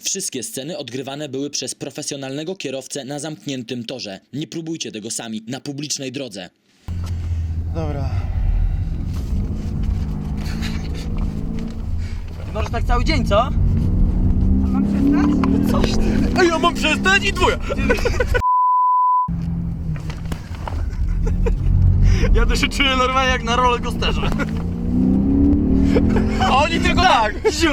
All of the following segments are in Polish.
Wszystkie sceny odgrywane były przez profesjonalnego kierowcę na zamkniętym torze. Nie próbujcie tego sami, na publicznej drodze. Dobra. Może tak cały dzień, co? Ej, ja mam przestać i dwóje! Ja to się czuję normalnie jak na rollercoasterze. A oni tylko tak! Ziu!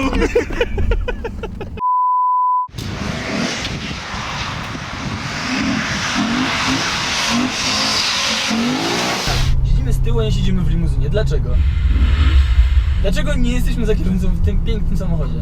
Nie siedzimy w limuzynie. Dlaczego? Dlaczego nie jesteśmy za kierownicą w tym pięknym samochodzie?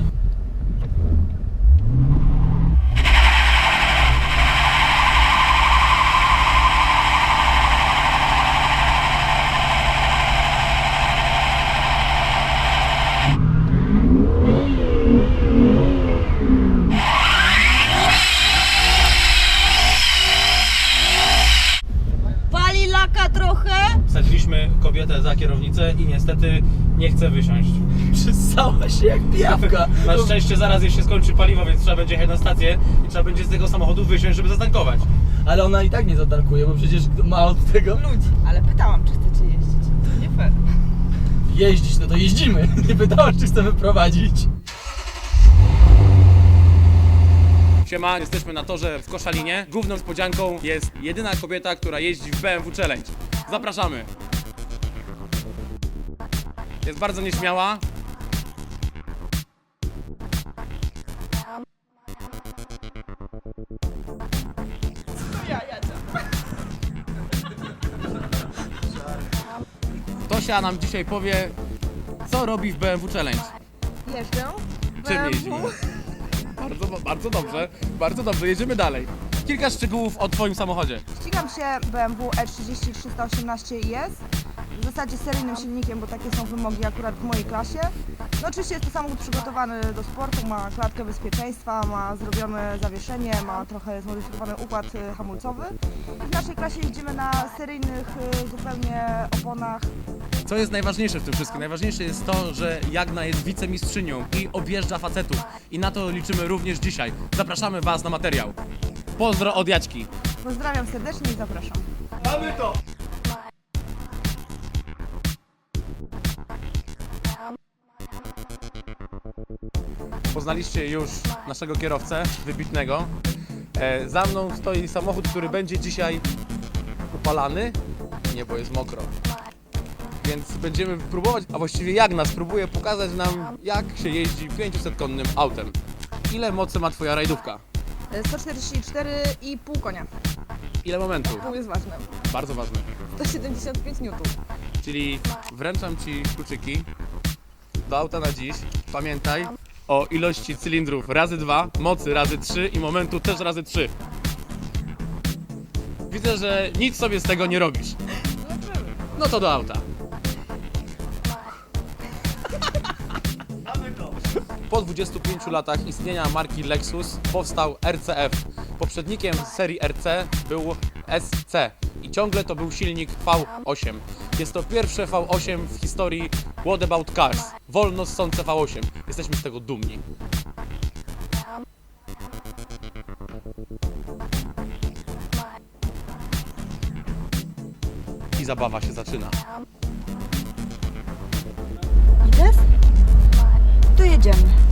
Pali laka trochę? Wsadziliśmy kobietę za kierownicę i niestety nie chce wysiąść. Przysała się jak pijawka. Na szczęście zaraz jej się skończy paliwo, więc trzeba będzie jechać na stację i trzeba będzie z tego samochodu wysiąść, żeby zatankować. Ale ona i tak nie zatankuje, bo przecież ma od tego ludzi. Ale pytałam, czy chcecie jeździć. To nie fair. Jeździć, no to jeździmy. Nie pytałeś, czy chcemy prowadzić. Siema, jesteśmy na torze w Koszalinie. Główną spodzianką jest jedyna kobieta, która jeździ w BMW Challenge. Zapraszamy. Jest bardzo nieśmiała. Tosia nam dzisiaj powie, co robi w BMW Challenge. Jeżdżę. Czym jeździmy? Bardzo, bardzo dobrze, bardzo dobrze, jedziemy dalej. Kilka szczegółów o Twoim samochodzie. Ścigam się BMW E30 318 IS. W zasadzie seryjnym silnikiem, bo takie są wymogi akurat w mojej klasie. No oczywiście jest to samochód przygotowany do sportu, ma klatkę bezpieczeństwa, ma zrobione zawieszenie, ma trochę zmodyfikowany układ y, hamulcowy. I w naszej klasie jeździmy na seryjnych y, zupełnie oponach Co jest najważniejsze w tym wszystkim? Najważniejsze jest to, że Jagna jest wicemistrzynią i objeżdża facetów. I na to liczymy również dzisiaj. Zapraszamy Was na materiał. Pozdro od Jaćki. Pozdrawiam serdecznie i zapraszam. Mamy to! Poznaliście już naszego kierowcę, wybitnego. E, za mną stoi samochód, który będzie dzisiaj upalany. Niebo jest mokro. Więc będziemy próbować, a właściwie Jagna spróbuje pokazać nam, jak się jeździ 500-konnym autem. Ile mocy ma Twoja rajdówka? Y, 144,5 konia. Ile momentu? Pół jest ważne. Bardzo ważne. 175 N. Czyli wręczam Ci kluczyki do auta na dziś. Pamiętaj o ilości cylindrów razy 2, mocy razy 3 i momentu też razy 3. Widzę, że nic sobie z tego nie robisz. No to do auta. Po 25 latach istnienia marki Lexus powstał RCF. Poprzednikiem serii RC był SC i ciągle to był silnik V8. Jest to pierwsze V8 w historii What About Cars. Wolno ssące V8. Jesteśmy z tego dumni. I zabawa się zaczyna. Idziesz? To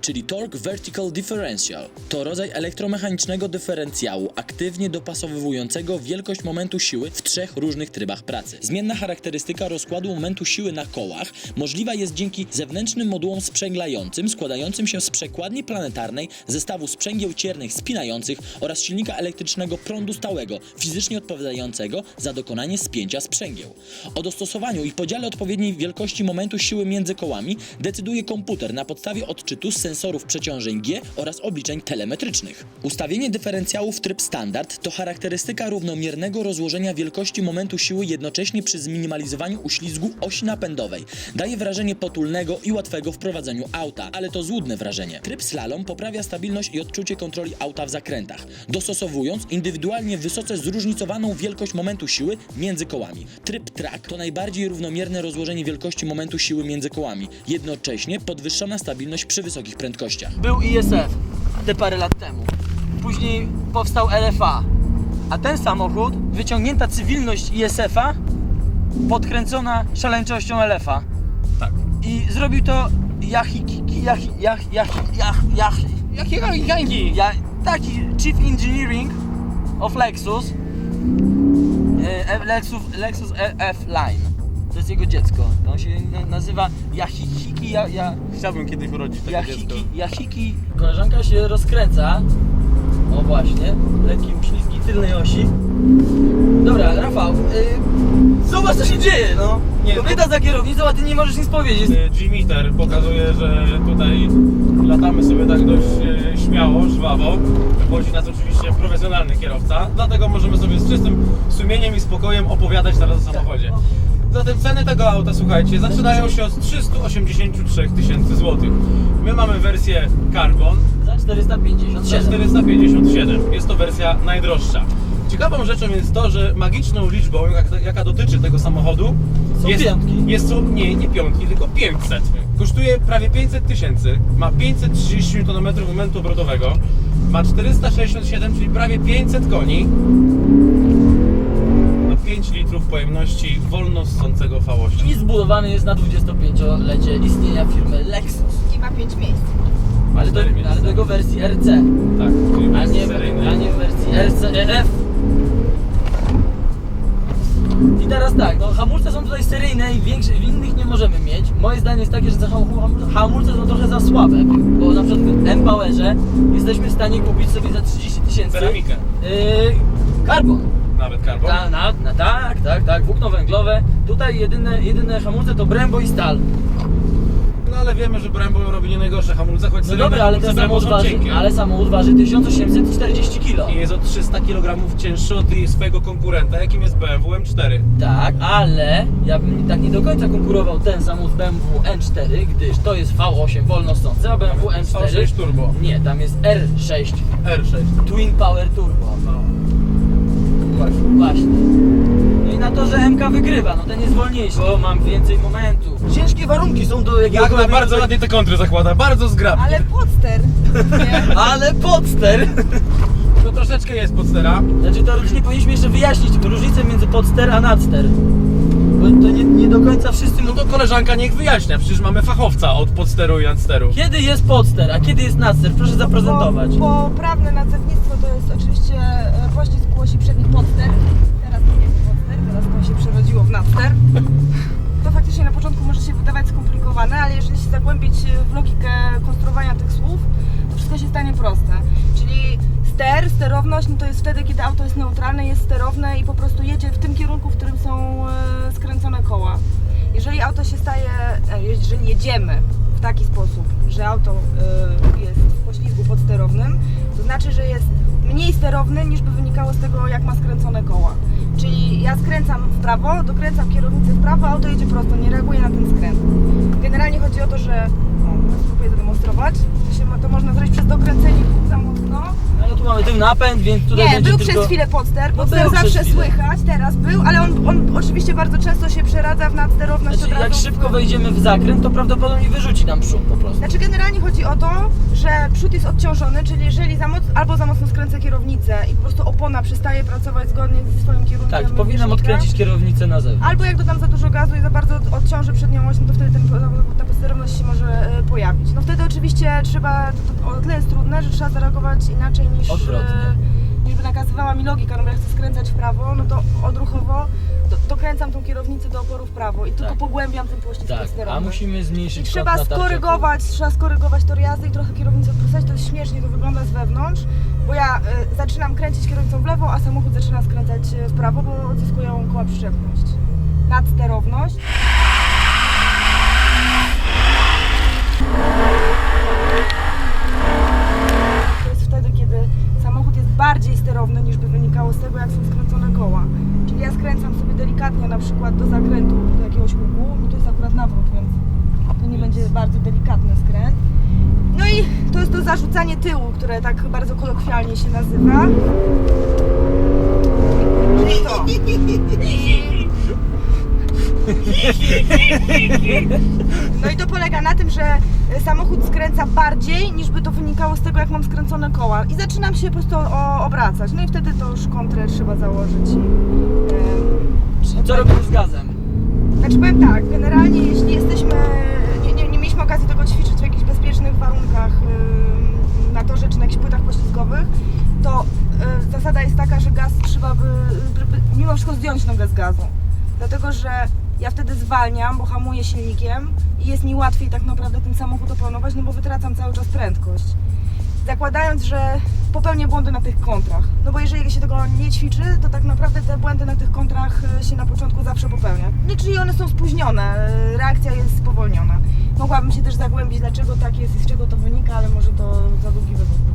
czyli Torque Vertical Differential, to rodzaj elektromechanicznego dyferencjału aktywnie dopasowywującego wielkość momentu siły w trzech różnych trybach pracy. Zmienna charakterystyka rozkładu momentu siły na kołach możliwa jest dzięki zewnętrznym modułom sprzęglającym składającym się z przekładni planetarnej, zestawu sprzęgieł ciernych spinających oraz silnika elektrycznego prądu stałego, fizycznie odpowiadającego za dokonanie spięcia sprzęgieł. O dostosowaniu i podziale odpowiedniej wielkości momentu siły między kołami decyduje komputer na podstawie odczytu z sensorów przeciążeń G oraz obliczeń telemetrycznych. Ustawienie dyferencjału w tryb standard to charakterystyka równomiernego rozłożenia wielkości momentu siły jednocześnie przy zminimalizowaniu uślizgu osi napędowej. Daje wrażenie potulnego i łatwego w prowadzeniu auta, ale to złudne wrażenie. Tryb slalom poprawia stabilność i odczucie kontroli auta w zakrętach, dostosowując indywidualnie wysoce zróżnicowaną wielkość momentu siły między kołami. Tryb track to najbardziej równomierne rozłożenie wielkości momentu siły między kołami, jednocześnie podwyższona stabilność przy wysokich prędkościach. Był ISF te parę lat temu. Później powstał LFA. A ten samochód, wyciągnięta cywilność ISF-a, podkręcona szaleńczością LF-a. Tak. I zrobił to Yahiki, Yahi, Yah, Yah, Yah, Yah, Jakiego gangi? ja, taki Chief Engineering of Lexus, e, Lexus, Lexus F Line. To jest jego dziecko. On się na- nazywa Yahiki, ja, ja, Chciałbym kiedyś urodzić takie dziecko. Yahiki, Yahiki. Koleżanka się rozkręca. O właśnie, lekki uślizgi tylnej osi. Dobra, Rafał, y, zobacz co się dzieje, no. Nie, Kobieta za kierownicą, a ty nie możesz nic powiedzieć. G-meter pokazuje, że tutaj latamy sobie tak dość e, śmiało, żwawo. Wychodzi nas oczywiście profesjonalny kierowca, dlatego możemy sobie z czystym sumieniem i spokojem opowiadać teraz o samochodzie. Zatem ceny tego auta, słuchajcie, zaczynają się od 383 tysięcy złotych. My mamy wersję Carbon Za 457. za 457. Jest to wersja najdroższa. Ciekawą rzeczą jest to, że magiczną liczbą, jaka, jaka dotyczy tego samochodu, Są jest, piątki. jest są, nie, nie piątki, tylko 500. Kosztuje prawie 500 tysięcy, ma 530 Nm momentu obrotowego, ma 467, czyli prawie 500 koni, 5 litrów pojemności wolno ssącego V8. I zbudowany jest na 25-lecie istnienia firmy Lexus. I ma 5 miejsc. Ale, to, Cztery miejsca. ale tego w wersji RC, Tak, czyli a nie, a nie w wersji RCEF. I teraz tak, no hamulce są tutaj seryjne i większe, w innych nie możemy mieć. Moje zdanie jest takie, że te ham- hamulce, hamulce są trochę za słabe, bo na przykład w M-Powerze jesteśmy w stanie kupić sobie za 30 tysięcy Ceramikę, yy, karbon. Nawet karbon. Ta, na, na, tak, tak, tak, włókno węglowe. Tutaj jedyne, jedyne hamulce to Brembo i stal. No ale wiemy, że Brembo robi nie najgorsze hamulce, choć No seryjne dobra, ale hamulce ten Brembo samochód są waży, cienkie. ale samochód waży 1840 kg. I jest o 300 kg cięższy od swojego konkurenta, jakim jest BMW M4. Tak, ale ja bym tak nie do końca konkurował ten samochód BMW M4, gdyż to jest V8 wolno stący, a BMW M4... V6 turbo. Nie, tam jest R6 R6. Twin Power Turbo. No. Właśnie. Właśnie. No i na to, że MK wygrywa, no ten jest wolniejszy, bo mam więcej momentu. Ciężkie warunki są do Jak jakiegokolwiek... na bardzo ładnie te kontry zakłada, bardzo zgrabnie. Ale podster, nie? Ale podster! To troszeczkę jest podstera. Znaczy to różnie powinniśmy jeszcze wyjaśnić różnicę między podster a nadster. Bo to nie, nie do końca wszyscy No mówią. to koleżanka niech wyjaśnia, przecież mamy fachowca od podsteru i nadsteru. Kiedy jest podster, a kiedy jest nadster? Proszę zaprezentować. Bo, bo prawne nazewnictwo to jest oczywiście e, poślizg osi przednich podster. Ale jeżeli się zagłębić w logikę konstruowania tych słów, to wszystko się stanie proste. Czyli ster, sterowność, no to jest wtedy, kiedy auto jest neutralne, jest sterowne i po prostu jedzie w tym kierunku, w którym są e, skręcone koła. Jeżeli auto się staje, e, jeżeli jedziemy w taki sposób, że auto e, jest w poślizgu podsterownym, to znaczy, że jest mniej sterowny niż by wynikało z tego, jak ma skręcone koła. Czyli ja skręcam w prawo, dokręcam kierownicę w prawo, auto jedzie prosto, nie reaguje na ten skręt. Generalnie chodzi o to, że o, spróbuję zademonstrować. To, się, ma- to można zrobić przez dokręcenie kół za mocno. Ale tu mamy tył napęd, więc tutaj Nie, będzie był tylko... przez chwilę podster, No podster był przez zawsze chwilę. słychać, teraz był, ale on, on oczywiście bardzo często się przeradza w nadsterowność Znaczy, od razu. jak w- szybko wejdziemy w zakręt, to prawdopodobnie wyrzuci nam przód po prostu. Znaczy generalnie chodzi o to, że przód jest odciążony, czyli jeżeli za moc, albo za mocno skręcę kierownicę i po prostu opona przestaje pracować zgodnie ze swoim kierunkiem Tak, powinnam odkręcić kierownicę na zewnątrz. Albo jak dodam za dużo gazu i za bardzo przednią oś, no to wtedy ten, ta bezsterowność się może e, pojawić. No wtedy oczywiście trzeba, to, to o tyle jest trudne, że trzeba zareagować inaczej niż, Odwrotnie. e, niż by nakazywała mi logika, no bo jak chcę skręcać w prawo, no to odruchowo do, dokręcam tą kierownicę do oporu w prawo i tylko Tak. pogłębiam ten pościg Tak, a musimy zmniejszyć I trzeba skorygować, trzeba skorygować tor jazdy i trochę kierownicę odwrócać. To jest śmiesznie, to wygląda z wewnątrz, bo ja y, zaczynam kręcić kierownicą w lewo, a samochód zaczyna skręcać w prawo, bo odzyskują koła przyczepność. Nadsterowność. To jest wtedy, kiedy samochód jest bardziej sterowny niż by wynikało z tego, jak są skręcone koła. Czyli ja skręcam sobie delikatnie na przykład do zakrętu, do jakiegoś łuku, no to jest akurat nawrót, więc to nie będzie bardzo delikatny skręt. No i to jest to zarzucanie tyłu, które tak bardzo kolokwialnie się nazywa. Czyli to. No i to polega na tym, że samochód skręca bardziej niż by to wynikało z tego, jak mam skręcone koła. I zaczynam się po prostu obracać. No i wtedy to już kontrę trzeba założyć. Em, Co robimy z gazem? znaczy powiem tak, generalnie jeśli jesteśmy, nie, nie, nie mieliśmy okazji tego ćwiczyć w jakichś bezpiecznych warunkach ym, na torze czy na jakichś płytach poślizgowych, to y, zasada jest taka, że gaz trzeba by, by, by mimo wszystko zdjąć nogę z gazu. Dlatego, że ja wtedy zwalniam, bo hamuję silnikiem i jest mi łatwiej tak naprawdę ten samochód opanować, no bo wytracam cały czas prędkość. Zakładając, że popełnię błędy na tych kontrach. No bo jeżeli się tego nie ćwiczy, to tak naprawdę te błędy na tych kontrach y, się na początku zawsze popełnia. No czyli one są spóźnione, y, reakcja jest spowolniona. Mogłabym się też zagłębić, dlaczego tak jest i z czego to wynika, ale może to za długi wywód.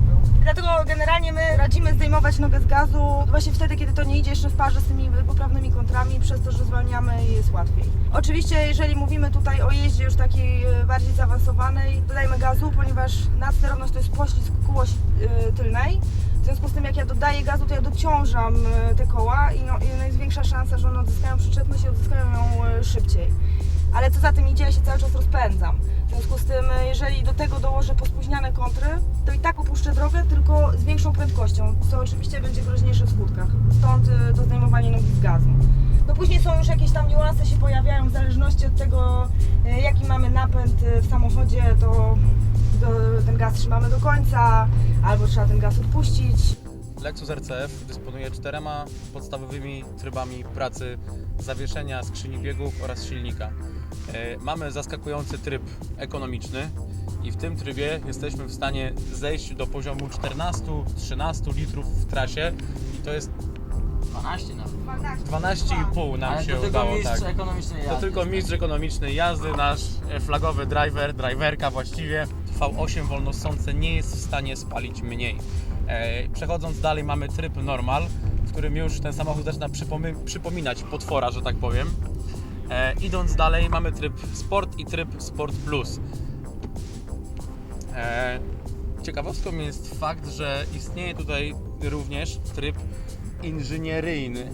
Dlatego generalnie my radzimy zdejmować nogę z gazu właśnie wtedy, kiedy to nie idzie jeszcze w parze z tymi poprawnymi kontrami, przez to, że zwalniamy i jest łatwiej. Oczywiście, jeżeli mówimy tutaj o jeździe już takiej e, bardziej zaawansowanej, dodajmy gazu, ponieważ nadsterowność to jest poślizg kół osi e, tylnej. W związku z tym, jak ja dodaję gazu, to ja dociążam e, te koła i, no, i no jest większa szansa, że one odzyskają przyczepność i odzyskają ją szybciej. Ale co za tym idzie, ja się cały czas rozpędzam. W związku z tym, e, jeżeli do tego dołożę pospóźniane kontry, to i tak opuszczę drogę, tylko z większą prędkością, co oczywiście będzie groźniejsze w skutkach. Stąd e, to zdejmowanie nogi z gazu. No później są już jakieś tam niuanse się pojawiają w zależności od tego, e, jaki mamy napęd w samochodzie, to ten gaz trzymamy do końca, albo trzeba ten gaz odpuścić. Lexus RCF dysponuje czterema podstawowymi trybami pracy zawieszenia skrzyni biegów oraz silnika. E, Mamy zaskakujący tryb ekonomiczny i w tym trybie jesteśmy w stanie zejść do poziomu 14-13 litrów w trasie i to jest 12 nawet. 12,5 nam Ale się to tylko udało. mistrz Tak. ekonomicznej jazdy. To tylko mistrz ekonomicznej jazdy, nasz e, flagowy driver, driverka właściwie. V8 wolnosące nie jest w stanie spalić mniej. E, Przechodząc dalej mamy tryb normal, w którym już ten samochód zaczyna przypomi- przypominać potwora, że tak powiem. E, idąc dalej mamy tryb Sport i tryb Sport Plus. E, ciekawostką jest fakt, że istnieje tutaj również tryb inżynieryjny.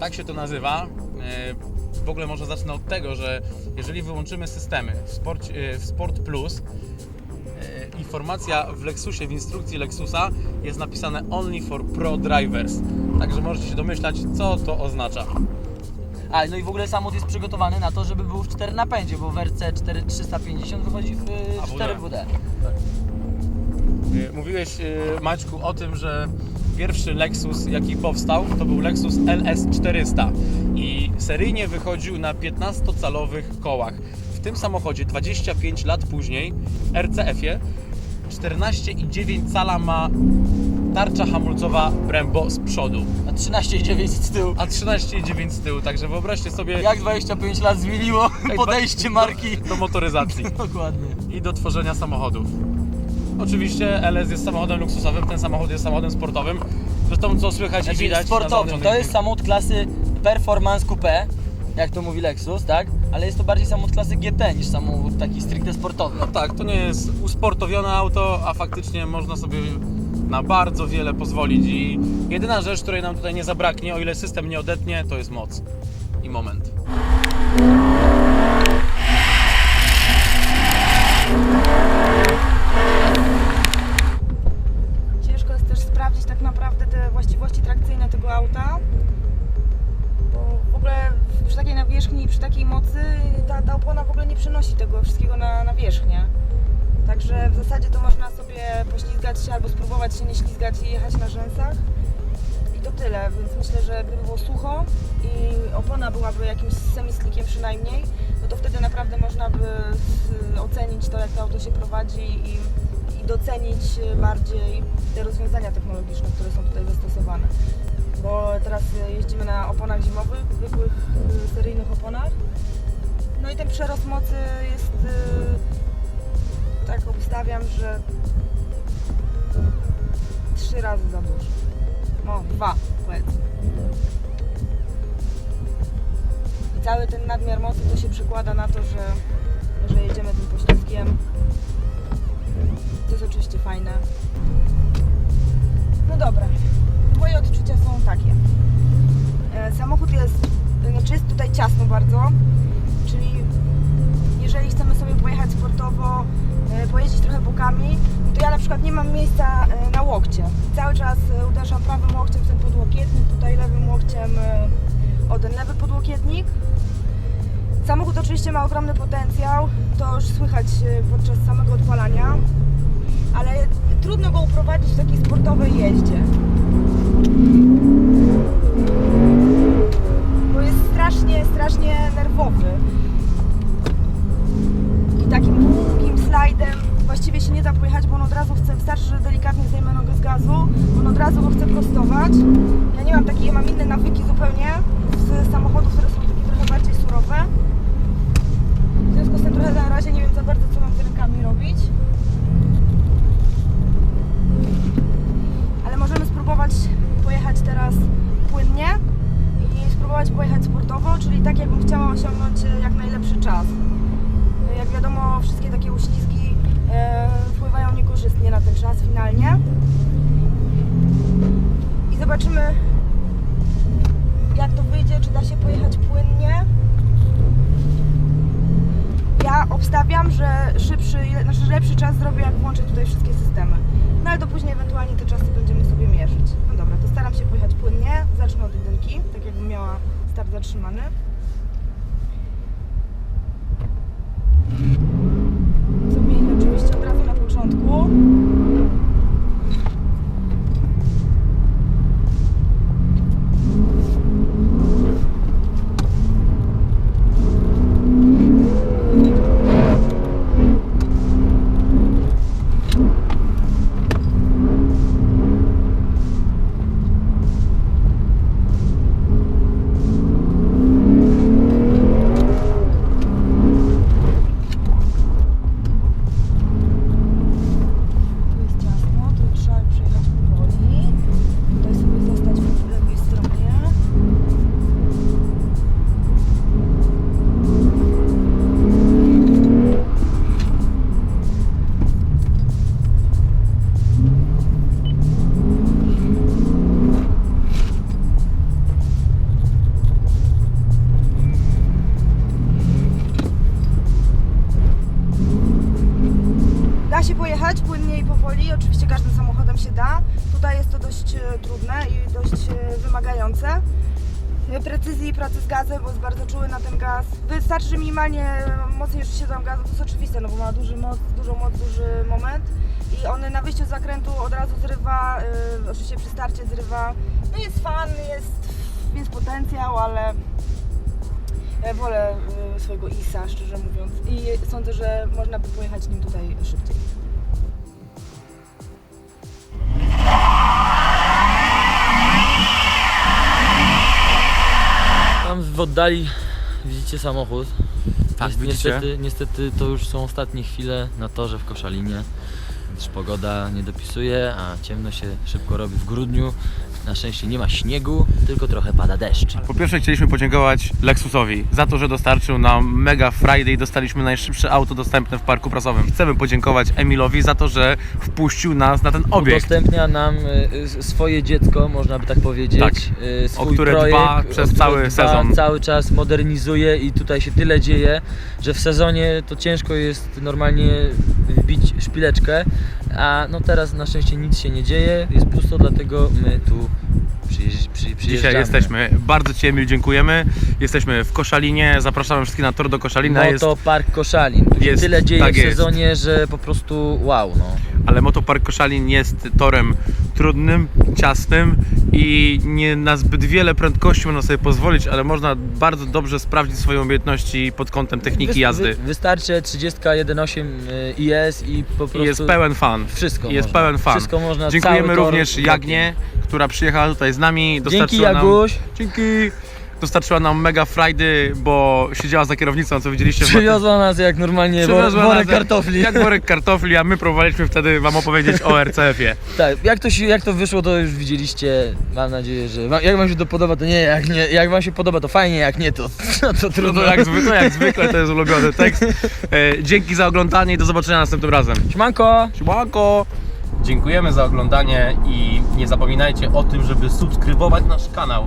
Tak się to nazywa. E, W ogóle może zacznę od tego, że jeżeli wyłączymy systemy w Sport, e, w Sport Plus, e, informacja w Lexusie, w instrukcji Lexusa jest napisane Only for Pro Drivers. Także możecie się domyślać, co to oznacza. A, no i w ogóle samochód jest przygotowany na to, żeby był w 4 napędzie, bo w RC 4350 wychodzi w y, AWD. 4WD. E, Mówiłeś, e, Maćku, o tym, że pierwszy Lexus, jaki powstał, to był Lexus LS400 i seryjnie wychodził na 15-calowych kołach. W tym samochodzie 25 lat później, RCF-ie, 14,9 cala ma tarcza hamulcowa Brembo z przodu, A 13,9 z tyłu. a 13,9 z tyłu, także wyobraźcie sobie Jak 25 lat zmieniło Ej, podejście marki. do motoryzacji. Dokładnie. i do tworzenia samochodów. Oczywiście LS jest samochodem luksusowym, ten samochód jest samochodem sportowym. Zresztą co słychać i Znaczy widać na sportowym. To jest samochód klasy Performance Coupe, jak to mówi Lexus, tak? ale jest to bardziej samochód klasy GT niż samochód taki stricte sportowy. No tak, to nie jest usportowione auto, a faktycznie można sobie na bardzo wiele pozwolić i jedyna rzecz, której nam tutaj nie zabraknie, o ile system nie odetnie, to jest moc i moment. Ciężko jest też sprawdzić tak naprawdę te właściwości trakcyjne tego auta, bo w ogóle przy takiej nawierzchni i przy takiej mocy ta, ta opona w ogóle nie przenosi tego wszystkiego na nawierzchnię. Także w zasadzie to można sobie poślizgać się albo spróbować się nie ślizgać i jechać na rzęsach. I to tyle, więc myślę, że gdyby było sucho i opona byłaby jakimś semislikiem przynajmniej, no to wtedy naprawdę można by ocenić to, jak to auto się prowadzi i, i docenić bardziej te rozwiązania technologiczne, które są tutaj zastosowane. Bo teraz jeździmy na oponach zimowych, zwykłych y, seryjnych oponach. No i ten przerost mocy jest, y, że trzy razy za dużo. No, dwa powiedzmy. I cały ten nadmiar mocy to się przekłada na to, że, że jedziemy tym poślizgiem. To jest oczywiście fajne. No dobra, moje odczucia są takie. E, Samochód jest, znaczy jest tutaj ciasno bardzo, czyli jeżeli chcemy sobie pojechać sportowo, pojeździć trochę bokami, to ja na przykład nie mam miejsca e, na łokcie. Cały czas e, uderzam prawym łokciem w ten podłokietnik, tutaj lewym łokciem e, o ten lewy podłokietnik. Samochód oczywiście ma ogromny potencjał, to już słychać e, podczas samego odpalania, ale trudno go uprowadzić w takiej sportowej jeździe. Bo jest strasznie, strasznie nerwowy. I takim slajdem właściwie się nie da pojechać, bo on od razu chce, wystarczy, że delikatnie zdejmę nogę z gazu, on od razu go chce prostować. Ja nie mam takiej, ja mam inne nawyki zupełnie z samochodów, które są takie trochę bardziej surowe. W związku z tym trochę na razie nie wiem za bardzo, co mam z rękami robić. Ale możemy spróbować pojechać teraz płynnie i spróbować pojechać sportowo, czyli tak jakbym chciała osiągnąć e, jak najlepszy czas. Jak wiadomo, wszystkie takie uślizgi e, wpływają niekorzystnie na ten czas finalnie. I zobaczymy, jak to wyjdzie, czy da się pojechać płynnie. Ja obstawiam, że szybszy, znaczy lepszy czas zrobię, jak włączę tutaj wszystkie systemy. No ale to później ewentualnie te czasy będziemy sobie mierzyć. No dobra, to staram się pojechać płynnie. Zacznę od jedynki, tak jakbym miała start zatrzymany. Zmienię oczywiście od razu na początku. Na ten gaz. Wystarczy, że minimalnie e, mocniej już się dam gazu, to jest oczywiste, no bo ma duży moc, dużą moc, duży moment. I on na wyjściu z zakrętu od razu zrywa, e, oczywiście przy starcie zrywa. No jest fan, jest, jest potencjał, ale ja wolę y, swojego ISA, szczerze mówiąc. I sądzę, że można by pojechać nim tutaj szybciej. Tam w oddali widzicie samochód. Tak, Niest- widzicie? Niestety, niestety to już są ostatnie chwile na torze w Koszalinie, gdyż pogoda nie dopisuje, a ciemno się szybko robi w grudniu, Na szczęście nie ma śniegu, tylko trochę pada deszcz. Po pierwsze chcieliśmy podziękować Lexusowi za to, że dostarczył nam Mega Friday i dostaliśmy najszybsze auto dostępne w parku prasowym. Chcemy podziękować Emilowi za to, że wpuścił nas na ten obiekt. Udostępnia nam y, swoje dziecko, można by tak powiedzieć. Tak. y, swój O które projekt, dba przez cały dba, sezon. Cały czas modernizuje i tutaj się tyle dzieje, że w sezonie to ciężko jest normalnie wbić szpileczkę, a no teraz na szczęście nic się nie dzieje, jest pusto, dlatego my tu przyjeżdż, przy, przyjeżdżamy. Dzisiaj jesteśmy. Bardzo Ci Emil dziękujemy. Jesteśmy w Koszalinie. Zapraszamy wszystkich na tor do Koszalina. Jest, Motopark Koszalin. Tu się jest- tyle dzieje tak w jest. sezonie, że po prostu wow, no. Ale Motopark Koszalin jest torem trudnym, ciasnym i nie na zbyt wiele prędkości można sobie pozwolić, ale można bardzo dobrze sprawdzić swoje umiejętności pod kątem techniki Wy- jazdy. Wy, wystarczy 30-1.8 y, IS i po prostu I jest pełen fan. wszystko I jest można. pełen fan. Wszystko można, Dziękujemy również. Jagnie, która przyjechała tutaj z nami. Dzięki dostarczyła nam- Jaguś. Dzięki. Dostarczyła nam mega Friday, bo siedziała za kierownicą, co widzieliście. w Przywiozła nas jak normalnie wor, Przywiozła worek nas kartofli. Jak worek kartofli, a my próbowaliśmy wtedy wam opowiedzieć o RCF-ie. Tak, jak to, się, jak to wyszło, to już widzielicie. Mam nadzieję, że. Wam, jak wam się to podoba, to nie, jak nie. Jak wam się podoba, to fajnie, jak nie, to, no to No trudno. to jak, zwykle, jak zwykle to jest ulubiony tekst. E, dzięki za oglądanie i do zobaczenia następnym razem. Siemanko! Siemanko! Dziękujemy za oglądanie i nie zapominajcie o tym, żeby subskrybować nasz kanał.